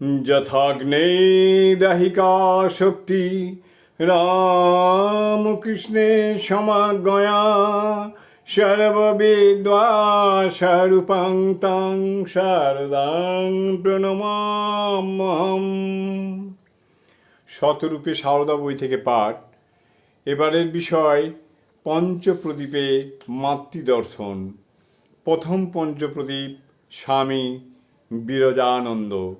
যথাগ্নে দাহিকা শক্তি রামকৃষ্ণে সমাগয়া সর্ববিদ্বাসরূপাং তাং শারদাং প্রণমাম্যহম। শতরূপে সারদা বই থেকে পাঠ। এবারের বিষয়, পঞ্চপ্রদীপে মাতৃদর্শন। প্রথম পঞ্চপ্রদীপ স্বামী বিরজানন্দ।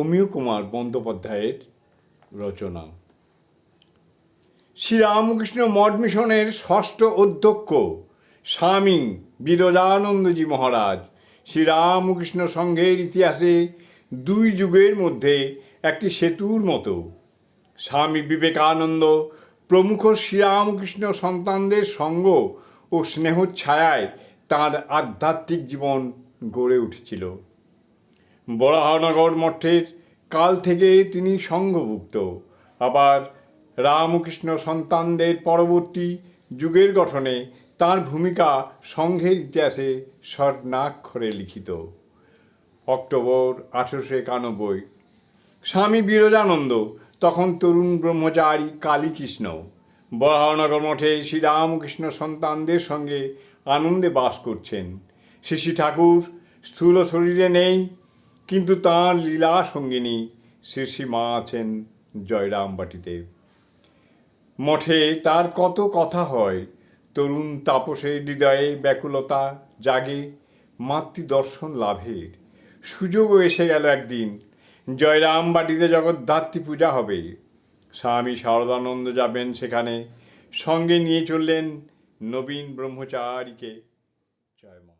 অমিয় কুমার বন্দ্যোপাধ্যায়ের রচনা। শ্রীরামকৃষ্ণ মঠ মিশনের ষষ্ঠ অধ্যক্ষ স্বামী বিরজানন্দজি মহারাজ শ্রীরামকৃষ্ণ সংঘের ইতিহাসে দুই যুগের মধ্যে একটি সেতুর মতো। স্বামী বিবেকানন্দ প্রমুখ শ্রীরামকৃষ্ণ সন্তানদের সঙ্গ ও স্নেহ ছায়ায় তাঁর আধ্যাত্মিক জীবন গড়ে উঠেছিল। বরাহনগর মঠের কাল থেকে তিনি সংঘভুক্ত আবার রামকৃষ্ণ সন্তানদের পরবর্তী যুগের গঠনে তার ভূমিকা সংঘের ইতিহাসে স্বর্ণাক্ষরে লিখিত। অক্টোবর আঠেরোশো একানব্বই। স্বামী বিরজানন্দ, তখন তরুণ ব্রহ্মচারী কালীকৃষ্ণ। বরাহনগর মঠে শ্রীরামকৃষ্ণ সন্তানদের সঙ্গে আনন্দে বাস করছেন। শিশি ঠাকুর স্থূল শরীরে নেই কিন্তু তাঁর লীলা সঙ্গিনী শ্রী মা আছেন জয়রামবাটিতে মঠে তার কত কথা হয়, তরুণ তাপসের হৃদয়ে ব্যাকুলতা জাগে, মাতৃদর্শন লাভের সুযোগও এসে গেল একদিন জয়রামবাটিতে জগদ্ধাত্রী পূজা হবে। স্বামী শারদানন্দ যাবেন সেখানে, সঙ্গে নিয়ে চললেন নবীন ব্রহ্মচারীকে জয় মা